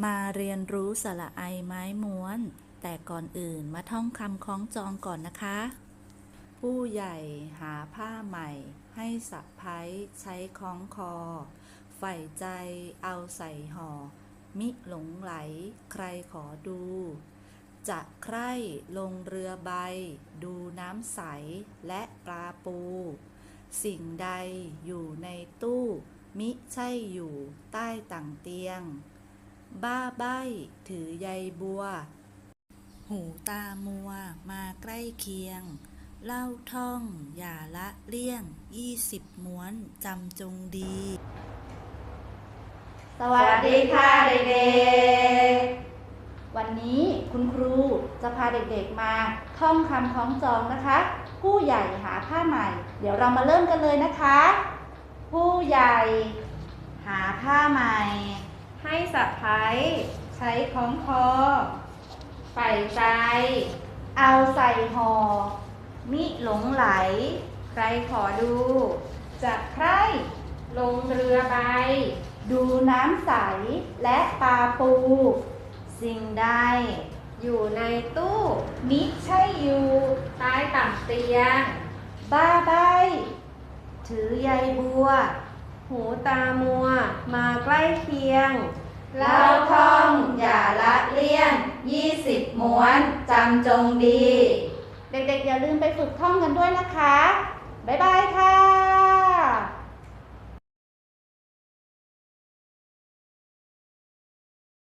มาเรียนรู้สระไอไม้ม้วน แต่ก่อนอื่นมาท่องคำคล้องจองก่อนนะคะ ผู้ใหญ่หาผ้าใหม่ ให้สะพ้ายใช้คล้องคอ ใฝ่ใจเอาใส่ห่อ มิหลงไหลใครขอดู จะใคร่ลงเรือใบ ดูน้ำใสและปลาปู สิ่งใดอยู่ในตู้ มิใช่อยู่ใต้ต่างเตียง บ้าใบ้ ถือใยบัว หูตามัว มาใกล้เคียง เล่าท่อง อย่าละเลี่ยงยี่สิบม้วน จำจงดี สวัสดีค่ะเด็กๆ วันนี้คุณครูจะพาเด็กๆมาท่องคำคล้องจองนะคะ ผู้ใหญ่หาผ้าใหม่ เดี๋ยวเรามาเริ่มกันเลยนะคะ ผู้ใหญ่หาผ้าใหม่ะพ้ายใช้คล้องคอใส่ใจ เอาใส่ห่อมิหลงไหล ใครขอดู จะใครลงเรือใบดูน้ำใสและปลาปู สิ่งใด อยู่ในตู้มิใช่อยู่ใต้ต่ำเตียง บ้าใบถือใยบัว หูตามัว มาใกล้เคียง เล่าท่องอย่าละเลี่ยง20ม้วนจำจงดี เด็กๆ อย่าลืมไปฝึกท่องกันด้วยนะคะ บ๊ายบายค่ะ